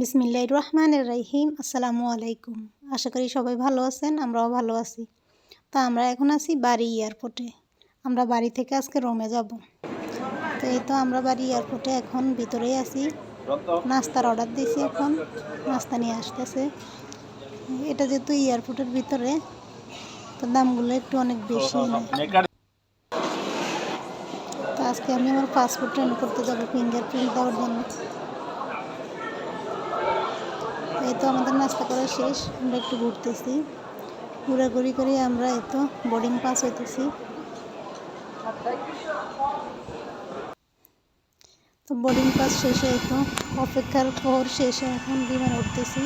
বিসমিল্লাহ রহমানের রাহিম আসসালামু আলাইকুম। আশা করি সবাই ভালো আছেন, আমরাও ভালো আছি। তা আমরা এখন আছি বাড়ি এয়ারপোর্টে। আমরা বাড়ি থেকে আজকে রোমে যাব। তো এই তো আমরা বাড়ি এয়ারপোর্টে এখন ভিতরেই আছি। নাস্তার অর্ডার দিয়েছি এখন। নাস্তা নিয়ে আসতেছে। এটা যেহেতু এয়ারপোর্টের ভিতরে, তো দামগুলো একটু অনেক বেশি তো আজকে আমি আমার পাসপোর্ট ট্রেন করতে যাব ফিঙ্গারপ্রিন্ট দেওয়ার জন্য। এই তো আমাদের নাস্তা করা শেষ, আমরা একটু ঘুরতেছি। ঘোরাঘুরি করে আমরা এই তো বোর্ডিং পাস হইতেছি। তো বোর্ডিং পাস শেষে তো অপেক্ষার পর শেষে এখন বিমান উঠতেছি।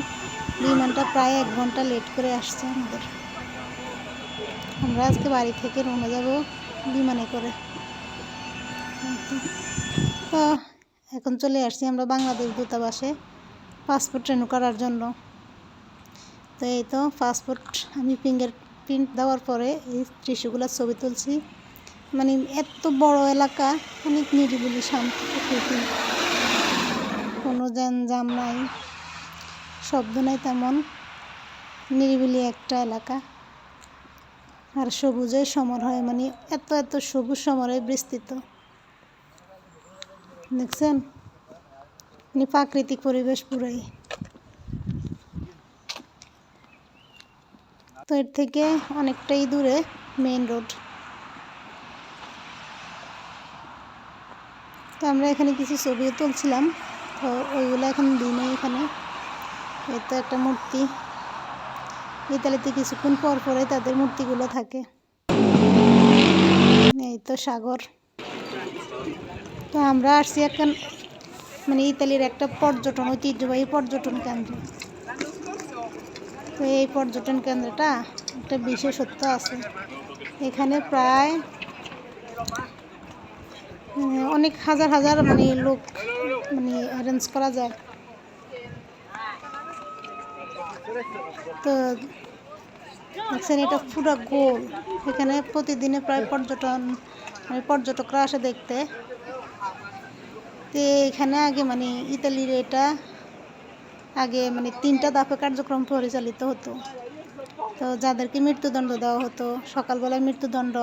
বিমানটা প্রায় এক ঘণ্টা লেট করে আসছে আমাদের। আমরা আজকে বাড়ি থেকে রুমে যাব বিমানে করে। তো এখন চলে আসছি আমরা বাংলাদেশ দূতাবাসে। পাসপোর্ট রেনু করার জন্য। তো এই তো পাসপোর্ট আমি ফিঙ্গার প্রিন্ট দেওয়ার পরে এই দৃশ্যগুলোর ছবি তুলছি। মানে এত বড় এলাকা, অনেক নিরিবিলি, শান্ত কোনো যানজাম নাই, শব্দ নাই তেমন। নিরিবিলি একটা এলাকা। আর সবুজের সমর হয় মানে এত এত সবুজ সমরে বিস্তৃত। দেখছেন? মানে প্রাকৃতিক পরিবেশ পুরাই। তো এর থেকে অনেকটাই দূরে মেইন রোড তো আমরা এখানে কিছু ছবিও তুলছিলাম। তো ওইগুলো এখন দিই দিনে এখানে। এই তো একটা মূর্তি। ইতালিতে কিছুক্ষণ পর পরে তাদের মূর্তিগুলো থাকে। এই তো সাগর। তো আমরা আসছি এখন মানে ইতালির একটা পর্যটন, ঐতিহ্যবাহী পর্যটন কেন্দ্র। তো এই পর্যটন কেন্দ্রটা একটা বিশেষত্ব আছে। এখানে প্রায় অনেক হাজার হাজার মানে লোক মানে অ্যারেঞ্জ করা যায়। তো দেখছেন, এটা পুরো গোল। এখানে প্রতিদিনে প্রায় পর্যটন মানে পর্যটকরা আসে দেখতে। তো এখানে আগে মানে ইতালির এটা আগে মানে তিনটা দাপে কার্যক্রম পরিচালিত হতো। তো যাদেরকে মৃত্যুদণ্ড দেওয়া হতো, সকালবেলায় মৃত্যুদণ্ড,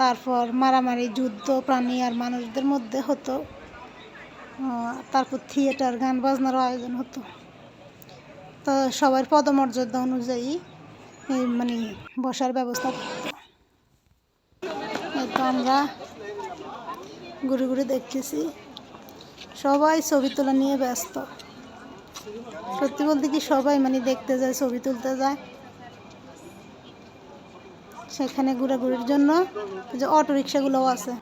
তারপর মারামারি, যুদ্ধ, প্রাণী আর মানুষদের মধ্যে হতো। তারপর থিয়েটার, গান বাজনারও আয়োজন হতো। তো সবার পদমর্যাদা অনুযায়ী এই মানে বসার ব্যবস্থা তো আমরা ঘুরে ঘুরে দেখতেছি। সবাই ছবি তোলা নিয়ে ব্যস্ত। সত্যি বলতে কি সবাই মানে দেখতে যায়, ছবি তুলতে যায়। সেখানে ঘোরাঘুরির জন্য যে অটো রিক্সাগুলোও আছে।